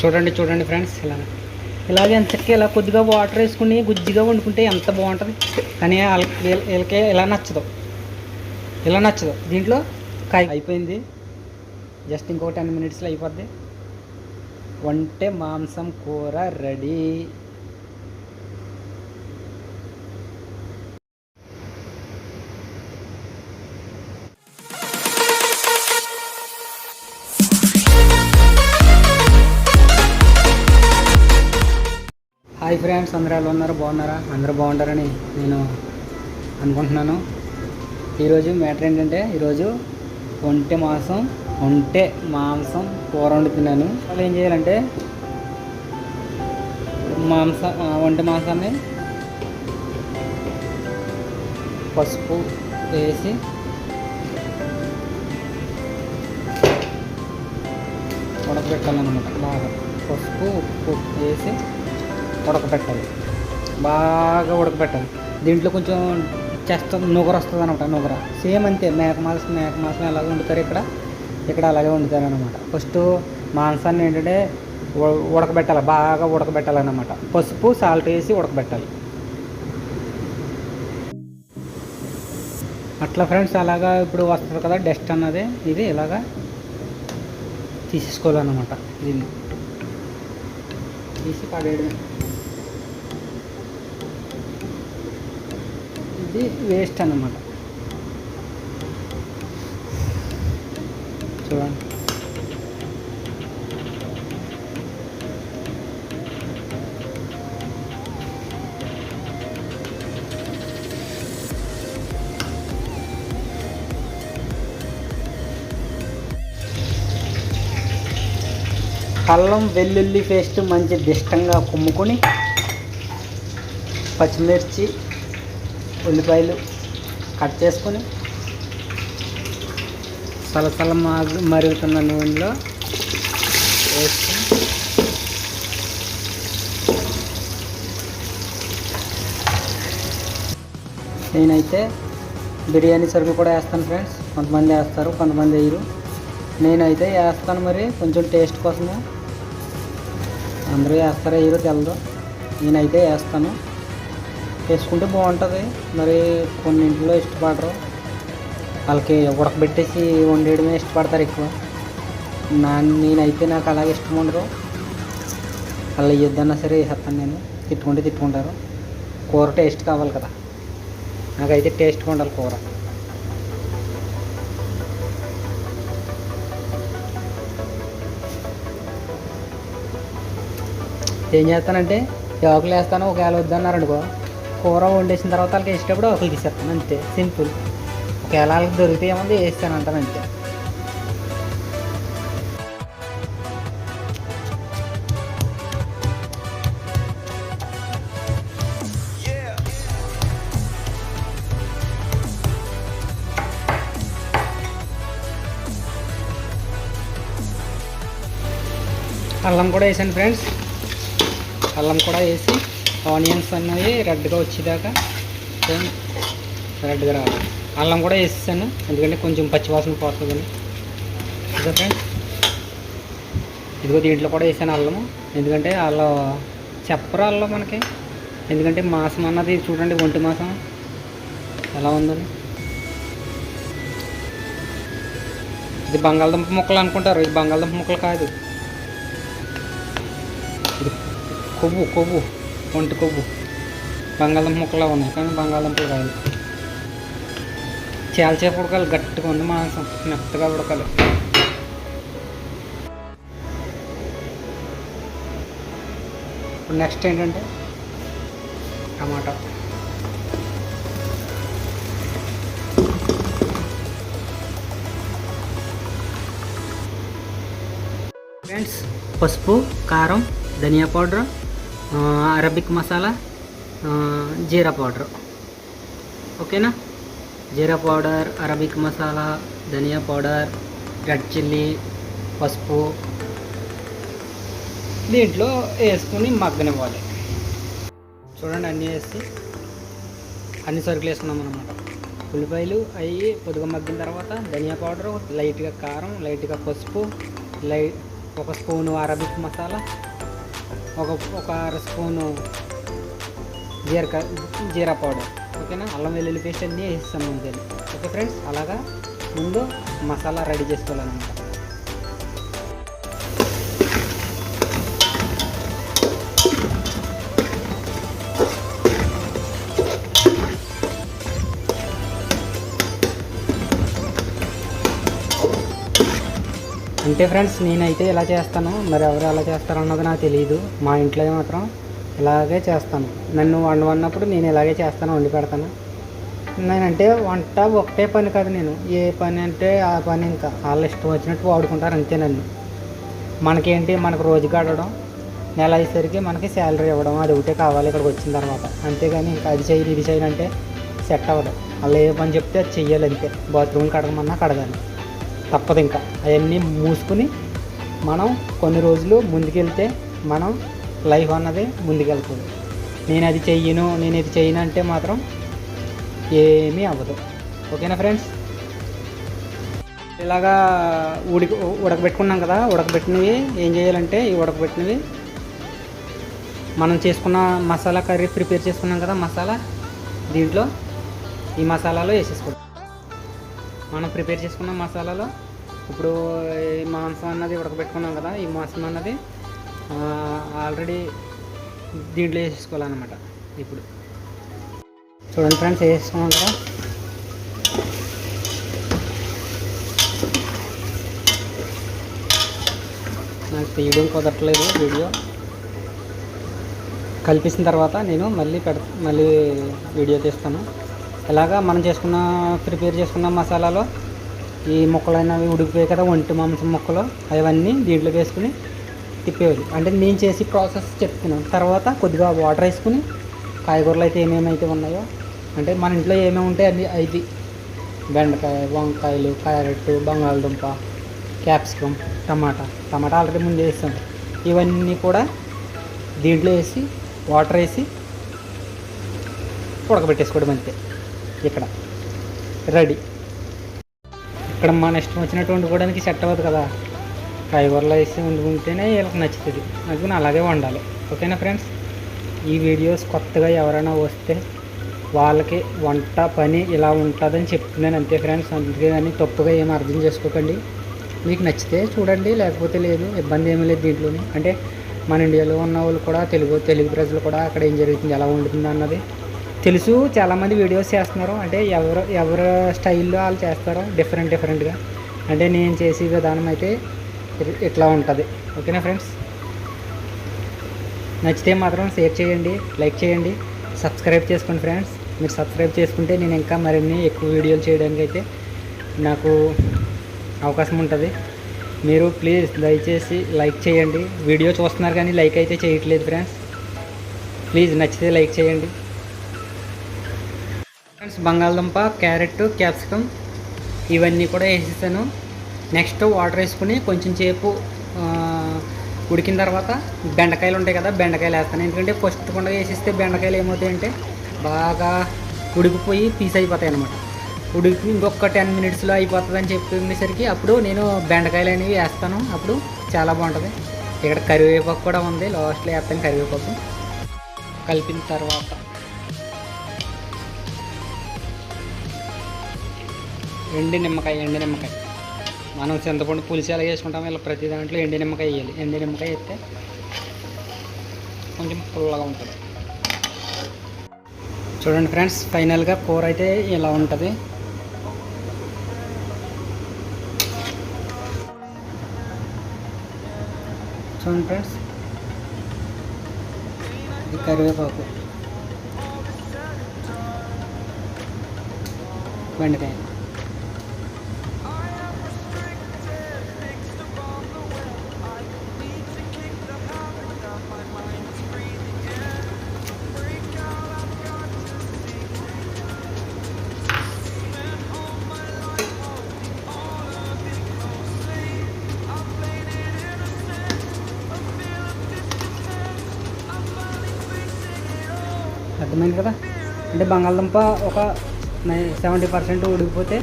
చూడండి చూడండి ఫ్రెండ్స్ ఇలా ఇలాగే ఎంత ఇలా కొద్దిగా వాటర్ వేసుకుని గుజ్జిగా వండుకుంటే ఎంత బాగుంటుంది. కానీ వాళ్ళకి వీళ్ళకి ఇలా నచ్చదు. ఇలా నచ్చదు. దీంట్లో కాయ అయిపోయింది. జస్ట్ ఇంకో టెన్ మినిట్స్లో అయిపోద్ది. వంటే మాంసం కూర రెడీ. హాయ్ ఫ్రెండ్స్ అందరూ ఎలా ఉన్నారు? బాగున్నారా? అందరూ బాగుంటారని నేను అనుకుంటున్నాను. ఈరోజు మ్యాటర్ ఏంటంటే ఈరోజు ఒంటె మాంసం ఒంటె మాంసం కూర వండుతున్నాను. వాళ్ళు ఏం చేయాలంటే మాంసం ఒంటె మాంసాన్ని పసుపు వేసి ఉడకబెట్టాలన్నమాట. బాగా పసుపు ఉప్పు వేసి ఉడకబెట్టాలి బాగా ఉడకబెట్టాలి దీంట్లో కొంచెం చెస్త నుగర వస్తుంది అనమాట నుగర. సేమ్ అంతే మేక మాంసం మేక మాంసం ఎలాగ వండుతారు ఇక్కడ? ఇక్కడ అలాగే వండుతారు అనమాట ఫస్ట్ మాంసాన్ని ఏంటంటే ఉడకబెట్టాలి బాగా ఉడకబెట్టాలన్నమాట. పసుపు సాల్ట్ వేసి ఉడకబెట్టాలి. అట్లా ఫ్రెండ్స్ అలాగా ఇప్పుడు వస్తుంది కదా డస్ట్ అన్నది ఇది ఇలాగా తీసేసుకోవాలన్నమాట దీన్ని. తీసి పడేయడం ఇది వేస్ట్ అన్నమాట. చూడండి. అల్లం వెల్లుల్లి పేస్ట్ మంచి దిష్టంగా కుమ్ముకొని పచ్చిమిర్చి ఉల్లిపాయలు కట్ చేసుకొని సలసల మాగు మరుగుతున్న నూనెలో వేసుకొని నేనైతే బిర్యానీ సరుకు కూడా వేస్తాను ఫ్రెండ్స్. కొంతమంది వేస్తారు కొంతమంది వేయరు. నేనైతే వేస్తాను మరి కొంచెం టేస్ట్ కోసము. అందరూ వేస్తారో వేయరో తెలదు. నేనైతే వేస్తాను. వేసుకుంటే బాగుంటుంది. మరి కొన్ని ఇంట్లో ఇష్టపడరు. వాళ్ళకి ఉడకబెట్టేసి వండేయడమే ఇష్టపడతారు ఎక్కువ. నా నేనైతే నాకు అలాగే ఇష్టం ఉండదు. అలా వేయొద్దన్నా సరే వేసేస్తాను నేను. తిట్టుకుంటే తిట్టుకుంటారు. కూర టేస్ట్ కావాలి కదా. నాకైతే టేస్ట్గా ఉండాలి కూర. ఏం చేస్తానంటే ఆకులు వేస్తాను ఒకవేళ వద్దన్నారు అనుకో కూర వండేసిన తర్వాత వాళ్ళకి వేసేటప్పుడు ఒకరికి తీసేస్తాను అంతే. సింపుల్. ఒకవేళ వాళ్ళకి దొరికితే ఏముంది వేస్తాను అంటాను అంతే. అల్లం కూడా వేసాను ఫ్రెండ్స్. అల్లం కూడా వేసి ఆనియన్స్ అన్నవి రెడ్గా వచ్చేదాకా రెడ్గా రావాలి. అల్లం కూడా వేసేసాను ఎందుకంటే కొంచెం పచ్చివాసన పోతుందని. ఇదే ఫ్రెండ్స్ ఇదిగో దీంట్లో కూడా వేసాను అల్లము. ఎందుకంటే అల్లం చెప్పరు అల్లం మనకి. ఎందుకంటే మాసం అన్నది చూడండి ఒంటి మాసం. ఎలా ఉందని ఇది బంగాళదుంప ముక్కలు అనుకుంటారు ఇది బంగాళదుంప ముక్కలు కాదు. ఇది కొవ్వు కొవ్వు. ఒంటి కొవ్వు బంగాళదుంప ముక్కలా ఉన్నాయి కానీ బంగాళదుంపలు కాదు. చాలాసేపు ఉడకాలి గట్టిగా ఉంది మాంసం. మెత్తగా ఉడకాలి. ఇప్పుడు నెక్స్ట్ ఏంటంటే టమాటా. ఫ్రెండ్స్ పసుపు కారం ధనియా పౌడర్ అరబిక్ మసాలా జీరా పౌడర్. ఓకేనా? జీరా పౌడర్ అరబిక్ మసాలా ధనియా పౌడర్ రెడ్ చిల్లీ పసుపు. దీంట్లో వేసుకుని మగ్గనివ్వాలి. చూడండి అన్నీ వేసి అన్ని సరుకులు వేసుకున్నాం అనమాట ఉల్లిపాయలు అవి పొద్దుగా మగ్గిన తర్వాత ధనియా పౌడర్ లైట్గా కారం లైట్గా పసుపు లై ఒక స్పూను అరబిక్ మసాలా ఒక ఒక అర స్పూను జీరక జీరా పౌడర్. ఓకేనా? అల్లం వెల్లుల్లి పేస్ట్ అన్నీ వేస్తాం ముందే. Okay friends? అలాగా? ముందు మసాలా రెడీ చేసుకోవాలన్నమాట. అంటే ఫ్రెండ్స్ నేనైతే ఇలా చేస్తాను? మరి ఎవరు ఎలా చేస్తారన్నది నాకు తెలియదు మా ఇంట్లో మాత్రం ఇలాగే చేస్తాను. నన్ను వండమన్నప్పుడు నేను ఇలాగే చేస్తాను వండి పెడతాను. నేనంటే వంట ఒకటే పని కాదు నేను. ఏ పని అంటే ఆ పని ఇంకా. వాళ్ళు ఇష్టం వచ్చినట్టు వాడుకుంటారు అంతే నన్ను. మనకేంటి? మనకు రోజు గడవడం నెల అయ్యేసరికి మనకి శాలరీ ఇవ్వడం అది ఒకటే కావాలి ఇక్కడికి వచ్చిన తర్వాత. అంతేగాని ఇంకా అది చేయను ఇది చేయను అంటే సెట్ అవ్వదు. వాళ్ళు ఏ పని చెప్తే అది చెయ్యాలి అంతే. బాత్రూమ్ కడగమన్నా కడగాలి. తప్పదు ఇంకా. అవన్నీ మూసుకుని మనం కొన్ని రోజులు ముందుకెళ్తే మనం లైఫ్ అన్నది ముందుకెళ్తుంది. నేను అది చెయ్యను నేను ఇది చెయ్యను అంటే మాత్రం ఏమీ అవ్వదు. ఓకేనా ఫ్రెండ్స్? ఇలాగా ఉడికి ఉడకబెట్టుకున్నాం కదా ఉడకబెట్టినవి ఏం చేయాలంటే ఈ ఉడకబెట్టినవి మనం చేసుకున్న మసాలా కర్రీ ప్రిపేర్ చేసుకున్నాం కదా మసాలా దీంట్లో ఈ మసాలాలో వేసేసుకుంటాం. మనం ప్రిపేర్ చేసుకున్న మసాలాలో ఇప్పుడు ఈ మాంసం అన్నది ఉడకబెట్టుకున్నాం కదా ఈ మాంసం అన్నది ఆల్రెడీ దీంట్లో వేసేసుకోవాలన్నమాట ఇప్పుడు. చూడండి ఫ్రెండ్స్ వేసేసుకున్నాం కదా. నాకు తీయడం కుదరట్లేదు వీడియో. కల్పించిన తర్వాత నేను మళ్ళీ పెడ మళ్ళీ వీడియో తీస్తాను. ఇలాగా మనం చేసుకున్న ప్రిపేర్ చేసుకున్న మసాలాలో ఈ ముక్కలైనవి ఉడికిపోయాయి కదా ఒంటి మాంసం ముక్కలు అవన్నీ దీంట్లో వేసుకుని తిప్పేయాలి అంటే నేను చేసి ప్రాసెస్ చెప్తున్నాను. తర్వాత కొద్దిగా వాటర్ వేసుకుని కాయగూరలు అయితే ఏమేమి అయితే ఉన్నాయో అంటే మన ఇంట్లో ఏమేమి ఉంటాయి అన్ని ఐదు. బెండకాయ వంకాయలు క్యారెట్ బంగాళదుంప క్యాప్సికమ్ టమాటా. టమాటా ఆల్రెడీ ముందు వేస్తాం ఇవన్నీ కూడా దీంట్లో వేసి వాటర్ వేసి ఉడకబెట్టేసుకోవడం అంతే. ఇక్కడ. రెడీ. ఇక్కడ మన ఇష్టం వచ్చినట్టు వండుకోవడానికి సెట్ అవ్వదు కదా. కాయగూరలు వేసి వండుకుంటేనే వీళ్ళకి నచ్చుతుంది. అది అలాగే వండాలి. ఓకేనా ఫ్రెండ్స్? ఈ వీడియోస్ కొత్తగా ఎవరైనా వస్తే వాళ్ళకి వంట పని ఇలా ఉంటుందని చెప్తున్నాను అంతే ఫ్రెండ్స్. అందుకే కానీ తప్పుగా ఏం అర్థం చేసుకోకండి. మీకు నచ్చితే చూడండి లేకపోతే లేదు ఇబ్బంది ఏమీ లేదు దీంట్లోనే. అంటే మన ఇండియాలో ఉన్న వాళ్ళు కూడా తెలుగు తెలుగు ప్రజలు కూడా అక్కడ ఏం జరుగుతుంది ఎలా ఉంటుంది అన్నది తెలుసు చాలామంది వీడియోస్ చేస్తున్నారు. అంటే ఎవరు ఎవరు స్టైల్లో వాళ్ళు చేస్తారో డిఫరెంట్ డిఫరెంట్గా అంటే నేను చేసే విధానం అయితే ఇట్లా ఉంటుంది. ఓకేనా ఫ్రెండ్స్ నచ్చితే మాత్రం షేర్ చేయండి లైక్ చేయండి సబ్స్క్రైబ్ చేసుకోండి ఫ్రెండ్స్ మీరు సబ్స్క్రైబ్ చేసుకుంటే నేను ఇంకా మరిన్ని ఎక్కువ వీడియోలు చేయడానికి అయితే నాకు అవకాశం ఉంటుంది. మీరు ప్లీజ్ దయచేసి లైక్ చేయండి. వీడియో చూస్తున్నారు కానీ లైక్ అయితే చేయట్లేదు ఫ్రెండ్స్ ప్లీజ్ నచ్చితే లైక్ చేయండి. ఫ్రెండ్స్ బంగాళదుంప క్యారెట్ క్యాప్సికమ్ ఇవన్నీ కూడా వేసేసాను. నెక్స్ట్ వాటర్ వేసుకుని కొంచెం సేపు ఉడికిన తర్వాత బెండకాయలు ఉంటాయి కదా బెండకాయలు వేస్తాను. ఎందుకంటే ఫస్ట్ కొండ వేసేస్తే బెండకాయలు ఏమవుతాయంటే బాగా ఉడికిపోయి పీస్ అయిపోతాయి అనమాట ఉడికి ఇంకొక టెన్ మినిట్స్లో అయిపోతుంది అని చెప్పేసరికి అప్పుడు నేను బెండకాయలు అనేవి వేస్తాను. అప్పుడు చాలా బాగుంటుంది. ఇక్కడ కరివేపాకు కూడా ఉంది. లాస్ట్లో వేస్తాను కరివేపాకు. కలిపిన తర్వాత ఎండి నిమ్మకాయ ఎండి నిమ్మకాయ. మనం చింతపండు పులిసి ఎలా వేసుకుంటాం ఇలా ప్రతి దాంట్లో ఎండి నిమ్మకాయ వేయాలి. ఎండి నిమ్మకాయ వేస్తే కొంచెం పుల్లగా ఉంటుంది. చూడండి ఫ్రెండ్స్ ఫైనల్గా కూర అయితే ఇలా ఉంటుంది. చూడండి ఫ్రెండ్స్ ఇది కరివేపాకు. వెండికాయ అర్థమైంది కదా? అంటే బంగాళదుంప ఒక సెవెంటీ పర్సెంట్ ఉడికిపోతే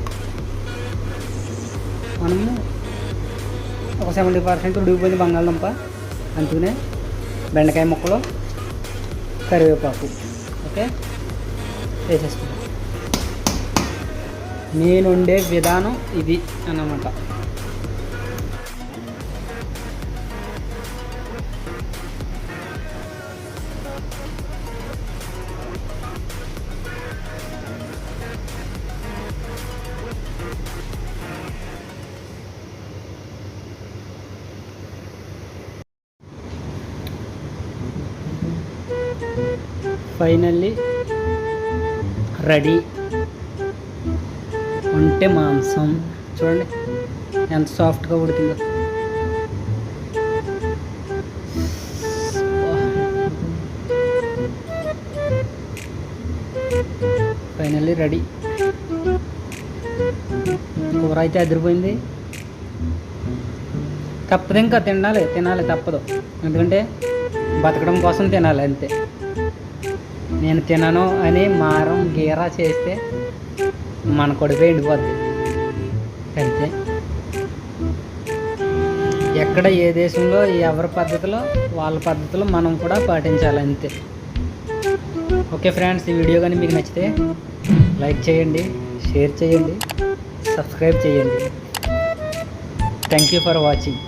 మనము ఒక సెవెంటీ పర్సెంట్ ఉడికిపోయింది బంగాళదుంప అందుకనే బెండకాయ ముక్కలు కరివేపాకు. ఓకే? వేసేసుకుంటాం నేను వండే విధానం ఇది అన్నమాట. Finally ready. ఉంటే మాంసం. చూడండి ఎంత సాఫ్ట్గా ఉడికిందో. Finally ready. కూర అయితే అదిరిపోయింది. తప్పదు ఇంకా తినాలి తినాలి తప్పదు. ఎందుకంటే బతకడం కోసం తినాలి అంతే. నేను తినను అని మారం గీరా చేస్తే మన కొడుకు ఎండిపోద్ది అంతే. ఎక్కడ ఏ దేశంలో ఎవరి పద్ధతిలో వాళ్ళ పద్ధతిలో మనం కూడా పాటించాలి అంతే. ఓకే ఫ్రెండ్స్ ఈ వీడియో కానీ మీకు నచ్చితే లైక్ చేయండి షేర్ చేయండి సబ్స్క్రైబ్ చేయండి. Thank you for watching